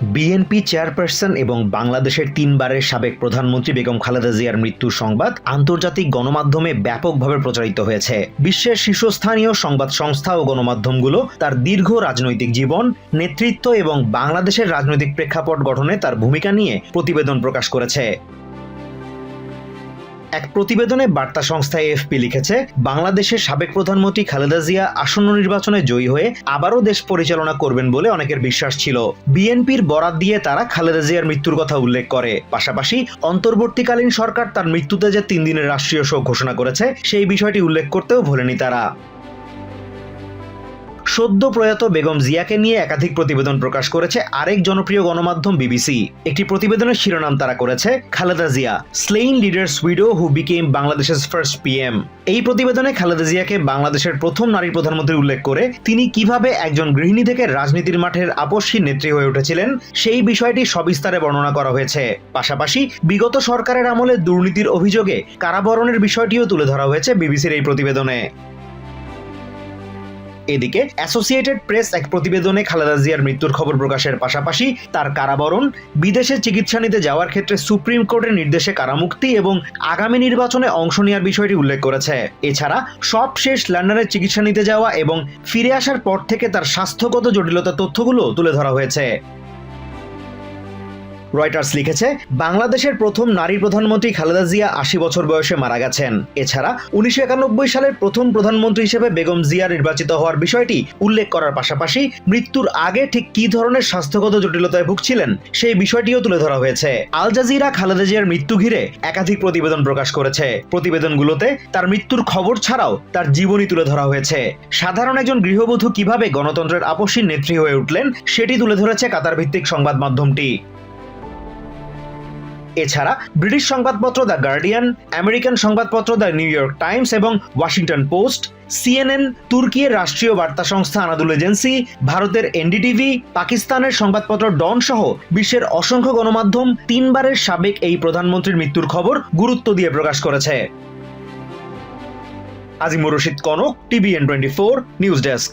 BNP chairperson এবং বাংলাদেশের তিনবারের সাবেক প্রধানমন্ত্রী বেগম খালেদা জিয়ার মৃত্যুর সংবাদ আন্তর্জাতিক গণমাধ্যমে ব্যাপকভাবে প্রচারিত হয়েছে। বিশ্বের শীর্ষস্থানীয় সংবাদ সংস্থা ও গণমাধ্যমগুলো তার দীর্ঘ রাজনৈতিক জীবন, নেতৃত্ব এবং বাংলাদেশের রাজনৈতিক প্রেক্ষাপট গঠনে তার ভূমিকা নিয়ে প্রতিবেদন প্রকাশ করেছে। এক প্রতিবেদনে বার্তা সংস্থা এএফপি লিখেছে, বাংলাদেশের সাবেক প্রধানমন্ত্রী খালেদা জিয়া আসন্ন নির্বাচনে জয়ী হয়ে আবারও দেশ পরিচালনা করবেন বলে অনেকের বিশ্বাস ছিল। বিএনপির বরাত দিয়ে তারা খালেদা জিয়ার মৃত্যুর কথা উল্লেখ করে। পাশাপাশি অন্তর্বর্তীকালীন সরকার তার মৃত্যুতে যে তিন দিনের রাষ্ট্রীয় শোক ঘোষণা করেছে, সেই বিষয়টি উল্লেখ করতেও ভোলেনি তারা। সদ্য প্রয়াত বেগম জিয়াকে নিয়ে একাধিক প্রতিবেদন প্রকাশ করেছে আরেক জনপ্রিয় গণমাধ্যম বিবিসি। একটি প্রতিবেদনের শিরোনাম তারা করেছে, Khaleda Zia slain leader widow who became বাংলাদেশের ফার্স্ট পিএম এই প্রতিবেদনে খালেদা জিয়াকে বাংলাদেশের প্রথম নারী প্রধানমন্ত্রী উল্লেখ করে তিনি কীভাবে একজন গৃহিণী থেকে রাজনীতির মাঠের আপসী নেত্রী হয়ে উঠেছিলেন, সেই বিষয়টি সবিস্তারে বর্ণনা করা হয়েছে। পাশাপাশি বিগত সরকারের আমলে দুর্নীতির অভিযোগে কারাবরণের বিষয়টিও তুলে ধরা হয়েছে বিবিসির এই প্রতিবেদনে। এদিকে অ্যাসোসিয়েটেড প্রেস এক প্রতিবেদনে খালেদা জিয়ার মৃত্যুর খবর প্রকাশের পাশাপাশি তার কারাবরণ, বিদেশে চিকিৎসা নিতে যাওয়ার ক্ষেত্রে সুপ্রিম কোর্টের নির্দেশে কারামুক্তি এবং আগামী নির্বাচনে অংশ নেওয়ার বিষয়টি উল্লেখ করেছে। এছাড়া সব শেষ লন্ডনের চিকিৎসা নিতে যাওয়া এবং ফিরে আসার পর থেকে তার স্বাস্থ্যগত জটিলতা তথ্যগুলো তুলে ধরা হয়েছে। রয়টার্স লিখেছে, বাংলাদেশের প্রথম নারী প্রধানমন্ত্রী খালেদা জিয়া আশি বছর বয়সে মারা গেছেন। এছাড়া, উনিশশো একানব্বই সালের প্রথম প্রধানমন্ত্রী হিসেবে বেগম জিয়া নির্বাচিত হওয়ার বিষয়টি উল্লেখ করার পাশাপাশি মৃত্যুর আগে ঠিক কি ধরনের স্বাস্থ্যগত জটিলতায় ভুগছিলেন সেই বিষয়টিও তুলে ধরা হয়েছে। আল জাজিরা খালেদা জিয়ার মৃত্যু ঘিরে একাধিক প্রতিবেদন প্রকাশ করেছে। প্রতিবেদনগুলোতে তার মৃত্যুর খবর ছাড়াও তার জীবনী তুলে ধরা হয়েছে। সাধারণ একজন গৃহবধূ কীভাবে গণতন্ত্রের আপসী নেত্রী হয়ে উঠলেন, সেটি তুলে ধরেছে কাতার ভিত্তিক সংবাদ মাধ্যমটি। এছাড়া ব্রিটিশ সংবাদপত্র দ্য গার্ডিয়ান, আমেরিকান সংবাদপত্র দ্য নিউ ইয়র্ক টাইমস এবং ওয়াশিংটন পোস্ট, সিএনএন, তুর্কির রাষ্ট্রীয় বার্তা সংস্থা আনাদুল এজেন্সি, ভারতের এনডিটিভি, পাকিস্তানের সংবাদপত্র ডন সহ বিশ্বের অসংখ্য গণমাধ্যম তিনবারের সাবেক এই প্রধানমন্ত্রীর মৃত্যুর খবর গুরুত্ব দিয়ে প্রকাশ করেছে। Azimur Rashid Kanak, TVN twenty four, news desk.